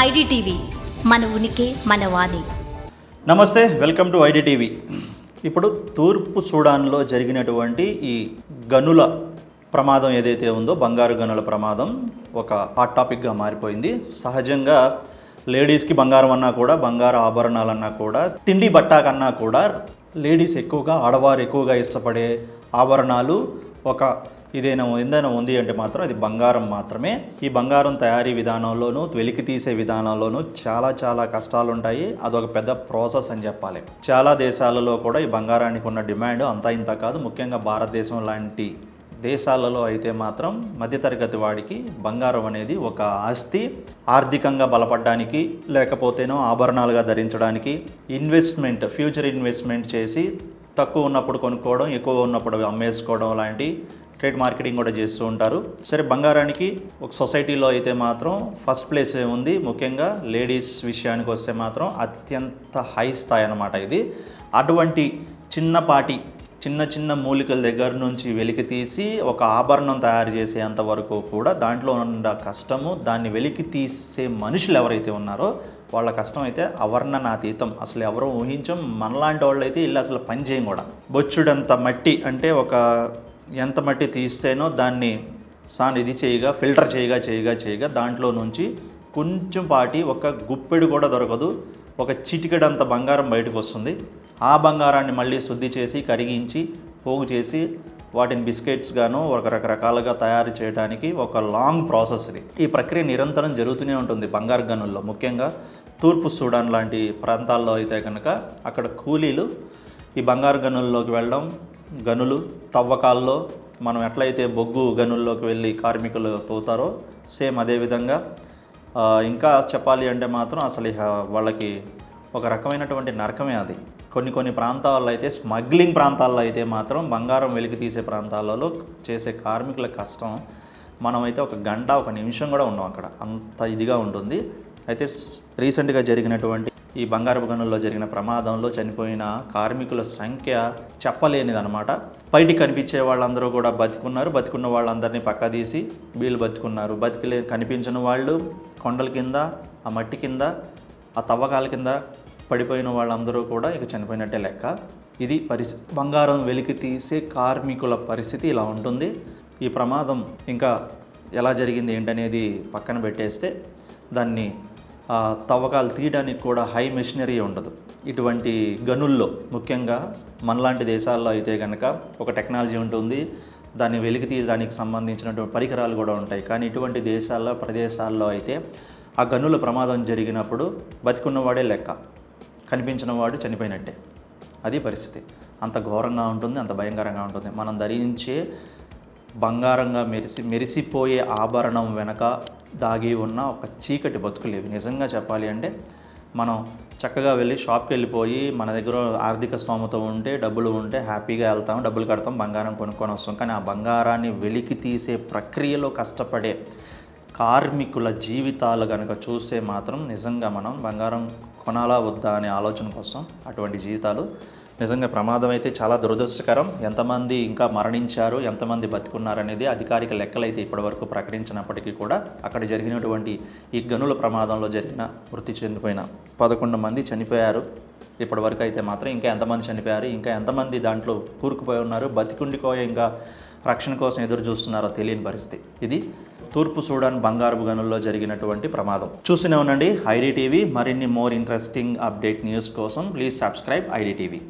IDTV మన ఉనికి మన వాణి. నమస్తే వెల్కమ్ టు ఐడిటీవీ. ఇప్పుడు తూర్పు సూడాన్లో జరిగినటువంటి ఈ గనుల ప్రమాదం ఏదైతే ఉందో బంగారు గనుల ప్రమాదం ఒక హాట్ టాపిక్గా మారిపోయింది. సహజంగా లేడీస్కి బంగారం అన్నా కూడా బంగారు ఆభరణాలన్నా కూడా తిండి బట్ట కన్నా కూడా లేడీస్ ఎక్కువగా ఆడవారు ఎక్కువగా ఇష్టపడే ఆభరణాలు ఒక ఇదేనా ఇంధనం ఉంది అంటే మాత్రం అది బంగారం మాత్రమే. ఈ బంగారం తయారీ విధానంలోనూ వెలికి తీసే విధానంలోనూ చాలా చాలా కష్టాలు ఉంటాయి అదొక పెద్ద ప్రాసెస్ అని చెప్పాలి. చాలా దేశాలలో కూడా ఈ బంగారానికి ఉన్న డిమాండ్ అంతా ఇంత కాదు. ముఖ్యంగా భారతదేశం లాంటి దేశాలలో అయితే మాత్రం మధ్యతరగతి వాడికి బంగారం అనేది ఒక ఆస్తి. ఆర్థికంగా బలపడడానికి లేకపోతేనో ఆభరణాలుగా ధరించడానికి ఇన్వెస్ట్మెంట్ ఫ్యూచర్ ఇన్వెస్ట్మెంట్ చేసి తక్కువ ఉన్నప్పుడు కొనుక్కోవడం ఎక్కువ ఉన్నప్పుడు అమ్మేసుకోవడం లాంటి ట్రేడ్ మార్కెటింగ్ కూడా చేస్తూ ఉంటారు. సరే బంగారానికి ఒక సొసైటీలో అయితే మాత్రం ఫస్ట్ ప్లేస్ ఉంది? ముఖ్యంగా లేడీస్ విషయానికి వస్తే మాత్రం అత్యంత హై స్థాయి అన్నమాట ఇది. అటువంటి చిన్నపాటి చిన్న చిన్న మూలికల దగ్గర నుంచి వెలికి తీసి ఒక ఆభరణం తయారు చేసేంత వరకు కూడా దాంట్లో ఉన్న కష్టము దాన్ని వెలికి తీసే మనుషులు ఎవరైతే ఉన్నారో వాళ్ళ కష్టం అయితే అవర్ణనాతీతం. అసలు ఎవరో ఊహించం మనలాంటి వాళ్ళు అయితే ఇల్లు అసలు పని చేయం కూడా. బొచ్చుడంత మట్టి అంటే ఒక ఎంత మట్టి తీస్తేనో దాన్ని సాన్ ఇది చేయగా ఫిల్టర్ చేయగా చేయగా చేయగా దాంట్లో నుంచి కొంచెం పాటి ఒక గుప్పెడు కూడా దొరకదు. ఒక చిటికెడంత బంగారం బయటకు వస్తుంది. ఆ బంగారాన్ని మళ్ళీ శుద్ధి చేసి కరిగించి పోగు చేసి వాటిని బిస్కెట్స్ గాను ఒక రకరకాలుగా తయారు చేయడానికి ఒక లాంగ్ ప్రాసెస్ ఇది. ఈ ప్రక్రియ నిరంతరం జరుగుతూనే ఉంటుంది బంగారు గనుల్లో. ముఖ్యంగా తూర్పు సూడాన్ లాంటి ప్రాంతాల్లో అయితే కనుక అక్కడ కూలీలు ఈ బంగారు గనుల్లోకి వెళ్ళడం గనులు తవ్వకాల్లో మనం ఎట్లయితే బొగ్గు గనుల్లోకి వెళ్ళి కార్మికులు తోతారో సేమ్ అదేవిధంగా ఇంకా చెప్పాలి అంటే మాత్రం అసలు వాళ్ళకి ఒక రకమైనటువంటి నరకమే అది. కొన్ని కొన్ని ప్రాంతాల్లో అయితే స్మగ్లింగ్ ప్రాంతాల్లో అయితే మాత్రం బంగారం వెలికి తీసే ప్రాంతాలలో చేసే కార్మికుల కష్టం మనమైతే ఒక గంట ఒక నిమిషం కూడా ఉండం అక్కడ. అంత ఇదిగా ఉంటుంది. అయితే రీసెంట్గా జరిగినటువంటి ఈ బంగారపు గనుల్లో జరిగిన ప్రమాదంలో చనిపోయిన కార్మికుల సంఖ్య చెప్పలేనిదనమాట బయటికి కనిపించే వాళ్ళందరూ కూడా బతికున్నారు. బతికున్న వాళ్ళందరినీ పక్క తీసి వీళ్ళు బతికున్నారు. బతికిలే కనిపించిన వాళ్ళు కొండల కింద ఆ మట్టి కింద ఆ తవ్వకాల కింద పడిపోయిన వాళ్ళందరూ కూడా ఇక చనిపోయినట్టే లెక్క. ఇది పరిస్థితి బంగారం వెలికి తీసే కార్మికుల పరిస్థితి ఇలా ఉంటుంది. ఈ ప్రమాదం ఇంకా ఎలా జరిగింది ఏంటనేది పక్కన పెట్టేస్తే దాన్ని తవ్వకాలు తీయడానికి కూడా హై మెషినరీ ఉండదు. ఇటువంటి గనుల్లో ముఖ్యంగా మనలాంటి దేశాల్లో అయితే కనుక ఒక టెక్నాలజీ ఉంటుంది. దాన్ని వెలికి తీయడానికి సంబంధించినటువంటి పరికరాలు కూడా ఉంటాయి. కానీ ఇటువంటి దేశాల్లో ప్రదేశాల్లో అయితే ఆ గనుల ప్రమాదం జరిగినప్పుడు బతికున్నవాడే లెక్క. కనిపించిన వాడు చనిపోయినట్టే. అది పరిస్థితి. అంత ఘోరంగా ఉంటుంది అంత భయంకరంగా ఉంటుంది. మనం ధరించే బంగారంగా మెరిసి మెరిసిపోయే ఆభరణం వెనక దాగి ఉన్న ఒక చీకటి బతుకులు నిజంగా చెప్పాలి అంటే మనం చక్కగా వెళ్ళి షాప్కి వెళ్ళిపోయి మన దగ్గర ఆర్థిక స్తోమత ఉంటే డబ్బులు ఉంటే హ్యాపీగా వెళ్తాం డబ్బులు కడతాం బంగారం కొనుక్కొని వస్తాం. కానీ ఆ బంగారాన్ని వెలికి తీసే ప్రక్రియలో కష్టపడే కార్మికుల జీవితాలు కనుక చూస్తే మాత్రం నిజంగా మనం బంగారం కొనాలా వద్దా అనే ఆలోచన కోసం అటువంటి జీవితాలు నిజంగా ప్రమాదం అయితే చాలా దురదృష్టకరం. ఎంతమంది ఇంకా మరణించారు ఎంతమంది బతికున్నారు అనేది అధికారిక లెక్కలైతే ఇప్పటివరకు ప్రకటించినప్పటికీ కూడా అక్కడ జరిగినటువంటి ఈ గనుల ప్రమాదంలో జరిగిన మృతి చెందిపోయిన పదకొండు మంది చనిపోయారు. ఇప్పటివరకు అయితే మాత్రం ఇంకా ఎంతమంది చనిపోయారు ఇంకా ఎంతమంది దాంట్లో కూరుకుపోయి ఉన్నారు బతికుండిపోయే ఇంకా రక్షణ కోసం ఎదురు చూస్తున్నారో తెలియని పరిస్థితి. ఇది తూర్పు సూడాన్ బంగారు గనుల్లో జరిగినటువంటి ప్రమాదం. చూసినే ఉండండి ఐడి టీవీ. మరిన్ని మోర్ ఇంట్రెస్టింగ్ అప్డేట్ న్యూస్ కోసం ప్లీజ్ సబ్స్క్రైబ్ ఐడి టీవీ.